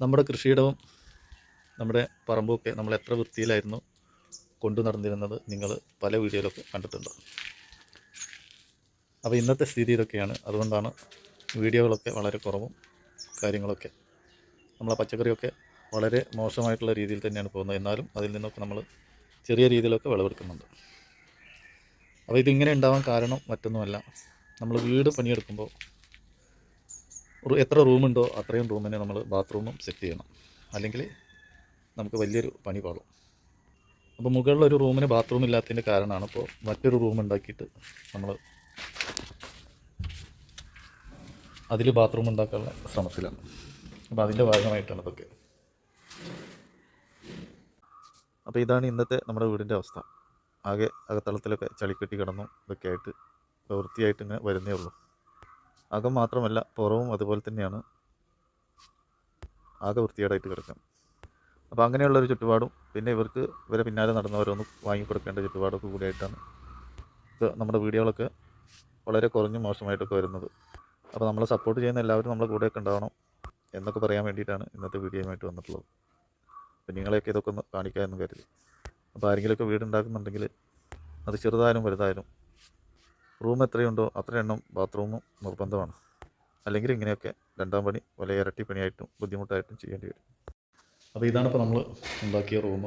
നമ്മുടെ കൃഷിയിടവും നമ്മുടെ പറമ്പുമൊക്കെ നമ്മൾ എത്ര വൃത്തിയിലായിരുന്നു കൊണ്ടു നടന്നിരുന്നത് നിങ്ങൾ പല വീഡിയോയിലൊക്കെ കണ്ടിട്ടുണ്ട്. അപ്പോൾ ഇന്നത്തെ സ്ഥിതി ഇതൊക്കെയാണ്. അതുകൊണ്ടാണ് വീഡിയോകളൊക്കെ വളരെ കുറവും കാര്യങ്ങളൊക്കെ നമ്മളെ പച്ചക്കറിയൊക്കെ വളരെ മോശമായിട്ടുള്ള രീതിയിൽ തന്നെയാണ് പോകുന്നത്. എന്നാലും അതിൽ നിന്നൊക്കെ നമ്മൾ ചെറിയ രീതിയിലൊക്കെ വിളവെടുക്കുന്നുണ്ട്. അപ്പോൾ ഇതിങ്ങനെ ഉണ്ടാവാൻ കാരണം മറ്റൊന്നുമല്ല. നമ്മൾ വീട് പണിയെടുക്കുമ്പോൾ എത്ര റൂമുണ്ടോ അത്രയും റൂമിന് നമ്മൾ ബാത്റൂമും സെറ്റ് ചെയ്യണം. അല്ലെങ്കിൽ നമുക്ക് വലിയൊരു പണി പാടും അപ്പോൾ മുകളിലൊരു റൂമിന് ബാത്റൂം ഇല്ലാത്തതിന്റെ കാരണമാണ് ഇപ്പോൾ മറ്റൊരു റൂം ഉണ്ടാക്കിയിട്ട് നമ്മൾ അതിൽ ബാത്റൂം ഉണ്ടാക്കാനുള്ള ശ്രമത്തിലാണ്. അപ്പോൾ അതിന്റെ ഭാഗമായിട്ടാണ് ഇതൊക്കെ. അപ്പോൾ ഇതാണ് ഇന്നത്തെ നമ്മുടെ വീടിന്റെ അവസ്ഥ. ആകെ അകത്തളത്തിലൊക്കെ ചളിക്കെട്ടി കിടന്നു ഇതൊക്കെ ആയിട്ട് വൃത്തിയായിട്ട് ഇങ്ങനെ വരുന്നേ ഉള്ളൂ. അകം മാത്രമല്ല പുറവും അതുപോലെ തന്നെയാണ്. ആകെ വൃത്തികേടായിട്ട് കിടക്കാം അപ്പോൾ അങ്ങനെയുള്ളൊരു ചുറ്റുപാടും പിന്നെ ഇവർക്ക് ഇവരെ പിന്നാലെ നടന്നവരൊന്ന് വാങ്ങിക്കൊടുക്കേണ്ട ചുറ്റുപാടൊക്കെ കൂടിയായിട്ടാണ് ഇത് നമ്മുടെ വീഡിയോകളൊക്കെ വളരെ കുറഞ്ഞ് മോശമായിട്ടൊക്കെ വരുന്നത്. അപ്പോൾ നമ്മളെ സപ്പോർട്ട് ചെയ്യുന്ന എല്ലാവരും നമ്മളെ കൂടെയൊക്കെ ഉണ്ടാവണം എന്നൊക്കെ പറയാൻ വേണ്ടിയിട്ടാണ് ഇന്നത്തെ വീഡിയോയുമായിട്ട് വന്നിട്ടുള്ളത്. അപ്പോൾ നിങ്ങളെയൊക്കെ ഇതൊക്കെ ഒന്ന് കാണിക്കാമെന്ന് കരുതി. അപ്പോൾ ആരെങ്കിലുമൊക്കെ വീടുണ്ടാക്കുന്നുണ്ടെങ്കിൽ അത് ചെറുതായാലും വലുതായാലും റൂം എത്രയുണ്ടോ അത്ര എണ്ണം ബാത്റൂമും നിർബന്ധമാണ്. അല്ലെങ്കിൽ ഇങ്ങനെയൊക്കെ രണ്ടാം പണി വല ഇരട്ടി പണിയായിട്ടും ബുദ്ധിമുട്ടായിട്ടും ചെയ്യേണ്ടി വരും. അപ്പോൾ ഇതാണ് ഇപ്പോൾ നമ്മൾ ഉണ്ടാക്കിയ റൂം.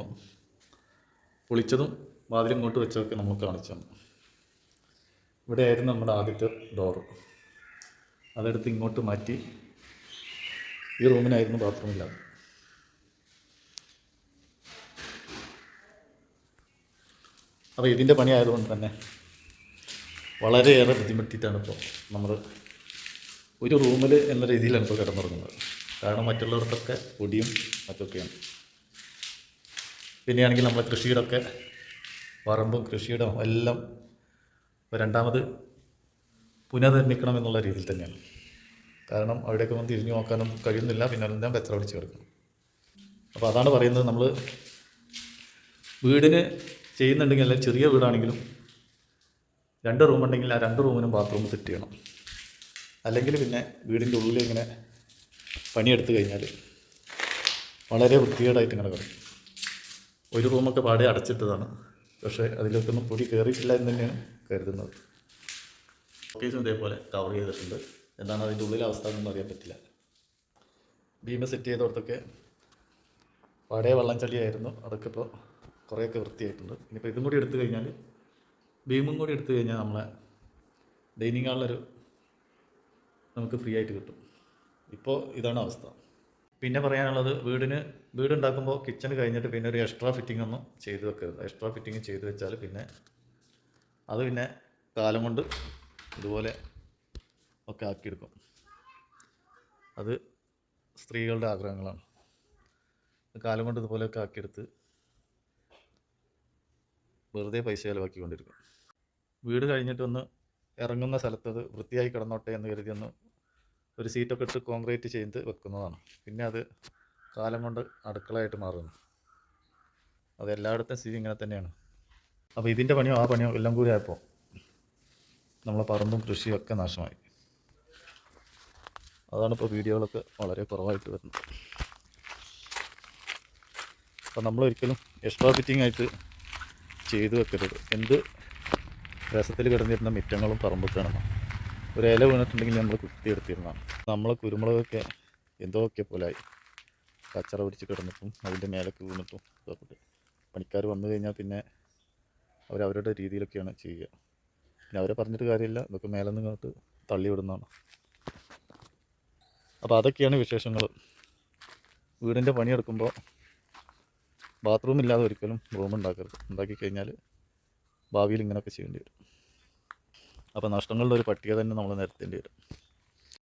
പൊളിച്ചതും വാതിലും ഇങ്ങോട്ട് വെച്ചതൊക്കെ നമ്മൾ കാണിച്ചാണ്. ഇവിടെ ആയിരുന്നു നമ്മുടെ ആദ്യത്തെ ഡോറ് അതെടുത്ത് ഇങ്ങോട്ട് മാറ്റി ഈ റൂമിനായിരുന്നു ബാത്റൂം ഇല്ലാതെ. അപ്പോൾ ഇതിന്റെ പണി ആയതുകൊണ്ട് തന്നെ വളരെയേറെ ബുദ്ധിമുട്ടിയിട്ടാണ് ഇപ്പോൾ നമ്മൾ ഒരു റൂമിൽ എന്ന രീതിയിലാണ് ഇപ്പോൾ കിടന്നുറങ്ങുന്നത്. കാരണം മറ്റുള്ളവർക്കൊക്കെ പൊടിയും മറ്റൊക്കെയാണ്. പിന്നെയാണെങ്കിൽ നമ്മളെ ഒക്കെ പറമ്പും കൃഷിയിടവും എല്ലാം രണ്ടാമത് പുനർനിർമ്മിക്കണം എന്നുള്ള രീതിയിൽ തന്നെയാണ്. കാരണം അവിടെയൊക്കെ വന്ന് തിരിഞ്ഞു നോക്കാനും കഴിയുന്നില്ല പിന്നെ എല്ലാം പെത്ര പിടിച്ച് കിടക്കണം അപ്പോൾ അതാണ് പറയുന്നത് നമ്മൾ വീടിന് ചെയ്യുന്നുണ്ടെങ്കിൽ അല്ലെങ്കിൽ ചെറിയ വീടാണെങ്കിലും രണ്ട് റൂം ഉണ്ടെങ്കിൽ ആ രണ്ട് റൂമിനും ബാത്റൂം സെറ്റ് ചെയ്യണം. അല്ലെങ്കിൽ പിന്നെ വീടിന്റെ ഉള്ളിൽ ഇങ്ങനെ പണിയെടുത്ത് കഴിഞ്ഞാൽ വളരെ വൃത്തികേടായിട്ട് ഇങ്ങനെ കിടക്കും. ഒരു റൂമൊക്കെ പാടെ അടച്ചിട്ടതാണ്. പക്ഷേ അതിലേക്കൊന്നും പൊടി കയറിയിട്ടില്ല എന്ന് തന്നെയാണ് കരുതുന്നത്. ഓക്കേസും ഇതേപോലെ കവർ ചെയ്തിട്ടുണ്ട്. എന്താണ് അതിന്റെ ഉള്ളിലെ അവസ്ഥ എന്നൊന്നും അറിയാൻ പറ്റില്ല. ഭീമ സെറ്റ് ചെയ്തോടത്തൊക്കെ പഴയ വള്ളം ചളിയായിരുന്നു അതൊക്കെ ഇപ്പോൾ കുറേയൊക്കെ വൃത്തിയായിട്ടുണ്ട്. ഇനിയിപ്പോൾ ഇതും കൂടി എടുത്തു കഴിഞ്ഞാൽ ഭീമും കൂടി എടുത്തു കഴിഞ്ഞാൽ നമ്മളെ ഡൈനിങ് ഹാളിലൊരു നമുക്ക് ഫ്രീ ആയിട്ട് കിട്ടും. ഇപ്പോൾ ഇതാണ് അവസ്ഥ. പിന്നെ പറയാനുള്ളത് വീടിന് വീടുണ്ടാക്കുമ്പോൾ കിച്ചൺ കഴിഞ്ഞിട്ട് പിന്നെ ഒരു എക്സ്ട്രാ ഫിറ്റിംഗ് ഒന്നും ചെയ്തു വെക്കരുത്. എക്സ്ട്രാ ഫിറ്റിംഗ് ചെയ്തു വെച്ചാൽ പിന്നെ അത് പിന്നെ കാലം കൊണ്ട് ഇതുപോലെ ഒക്കെ ആക്കിയെടുക്കും. അത് സ്ത്രീകളുടെ ആഗ്രഹങ്ങളാണ്. കാലം കൊണ്ട് ഇതുപോലെയൊക്കെ ആക്കിയെടുത്ത് വെറുതെ പൈസ ചിലവാക്കിക്കൊണ്ടിരിക്കും. വീട് കഴിഞ്ഞിട്ടൊന്ന് ഇറങ്ങുന്ന സ്ഥലത്ത് അത് വൃത്തിയായി കിടന്നോട്ടെ എന്ന് കരുതി ഒന്ന് ഒരു സീറ്റൊക്കെ ഇട്ട് കോൺക്രീറ്റ് ചെയ്ത് വെക്കുന്നതാണ്. പിന്നെ അത് കാലം കൊണ്ട് അടുക്കളയായിട്ട് മാറുന്നു. അത് എല്ലായിടത്തും സ്ഥിതി ഇങ്ങനെ തന്നെയാണ്. അപ്പോൾ ഇതിന്റെ പണിയോ ആ പണിയോ എല്ലാം കൂടി ആയപ്പോൾ നമ്മളെ പറമ്പും കൃഷിയും ഒക്കെ നാശമായി. അതാണ് ഇപ്പോൾ വീഡിയോകളൊക്കെ വളരെ കുറവായിട്ട് വരുന്നത്. അപ്പോൾ നമ്മളൊരിക്കലും എക്സ്ട്രാ ഫിറ്റിംഗ് ആയിട്ട് ചെയ്തു വെക്കരുത്. എന്ത് രസത്തിൽ കിടന്നിരുന്ന മിറ്റങ്ങളും പറമ്പൊക്കെയാണ് ഒരു ഇല വീണിട്ടുണ്ടെങ്കിൽ നമ്മൾ കുത്തിയെടുത്തിരുന്നതാണ് നമ്മളെ കുരുമുളകൊക്കെ പോലെ പോലായി കച്ചറ പിടിച്ച് കിടന്നിട്ടും അതിന്റെ മേലൊക്കെ വീണിട്ടും ഇതൊക്കെ പണിക്കാർ വന്നു കഴിഞ്ഞാൽ പിന്നെ അവരവരുടെ രീതിയിലൊക്കെയാണ് ചെയ്യുക. പിന്നെ അവരെ പറഞ്ഞിട്ട് കാര്യമില്ല. ഇതൊക്കെ മേലെ തള്ളിവിടുന്നതാണ്. തള്ളി വിടുന്നതാണ് അപ്പോൾ അതൊക്കെയാണ് വിശേഷങ്ങൾ. വീടിന്റെ പണിയെടുക്കുമ്പോൾ ബാത്റൂം ഇല്ലാതെ ഒരിക്കലും റൂം ഉണ്ടാക്കരുത് ഉണ്ടാക്കി കഴിഞ്ഞാൽ ഭാവിയിൽ ഇങ്ങനെയൊക്കെ ചെയ്യേണ്ടി വരും. അപ്പോൾ നഷ്ടങ്ങളുടെ ഒരു പട്ടിക തന്നെ നമ്മൾ നിരത്തേണ്ടി വരും.